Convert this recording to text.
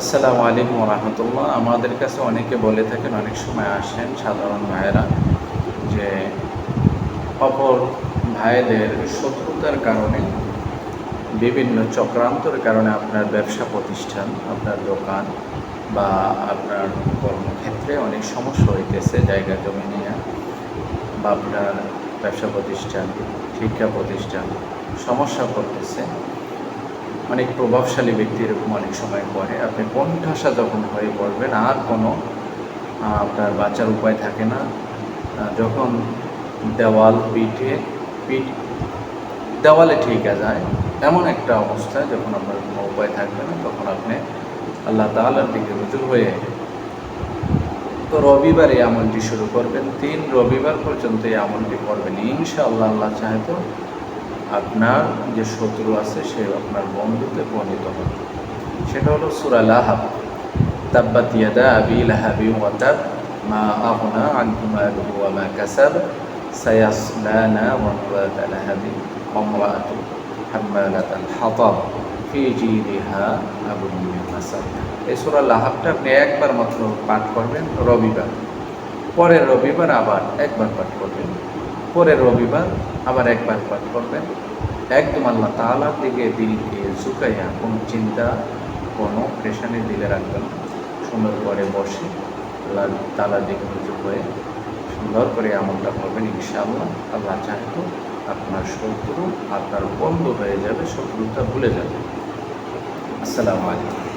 আসসালামু আলাইকুম রহমতুল্লাহ। আমাদের কাছে অনেকে বলে থাকেন, অনেক সময় আসেন সাধারণ ভাইয়েরা, যে অপর ভাইদের শত্রুতার কারণে, বিভিন্ন চক্রান্তর কারণে আপনার ব্যবসা প্রতিষ্ঠান, আপনার দোকান বা আপনার কর্মক্ষেত্রে অনেক সমস্যা হইতেছে, জায়গা জমি নিয়ে, বা আপনার ব্যবসা প্রতিষ্ঠান, শিক্ষা প্রতিষ্ঠান সমস্যা করতেছে। অনেক প্রভাবশালী ব্যক্তি এরকম অনেক সময় করে আপনি কোণঠাসা যখন হয়ে পড়বেন, আর কোনো আপনার বাঁচার উপায় থাকে না। যখন দেওয়াল, পিঠে, পিঠ, দেওয়ালে ঠিকা যায়, এমন একটা অবস্থায় যখন আপনার কোনো উপায় থাকবে না, তখন আপনি আল্লাহ তাআলার দিকে রুজু হয়ে তো রবিবার এই আমলটি শুরু করবেন। তিন রবিবার পর্যন্ত এই আমলটি করবেন। ইনশাআল্লাহ আল্লাহ চাহে তো আপনার যে শত্রু আছে সে আপনার বন্ধুতে পরিণত হবে সেটা হলো সুরা লাহাব। তাব্বাত ইয়াদা আবি লাহাবি ওয়া তাব মা আগনা আনহু মালুহু ওয়া মা কাসাব সায়াসলা নারান যাতা লাহাবি ওয়া ইমরাআতু হাম্মালাতাল হাতাব ফি জিদিহা মিন মাসাদ এই সূরা লাহাবটা আপনি একবার মাত্র পাঠ করবেন রবিবার। পরের রবিবার আবার একবার পাঠ করবেন। পরের রবিবার আবার একবার পাঠ করবেন। একদম আল্লাহ তাআলার দিকে দিলকে ঝুঁকাইয়া কোনো চিন্তা, কোনো প্রেশানি দিলে রাখবেন সুন্দর করে বসে আল্লাহ তালা দিকে রুজু হয়ে সুন্দর করে আমলটা করবেন ইনশাআল্লাহ। আল্লাহ চাইতো আপনার শত্রু আপনার বন্ধু হয়ে যাবে, শত্রুতা ভুলে যাবে। আসসালামু আলাইকুম।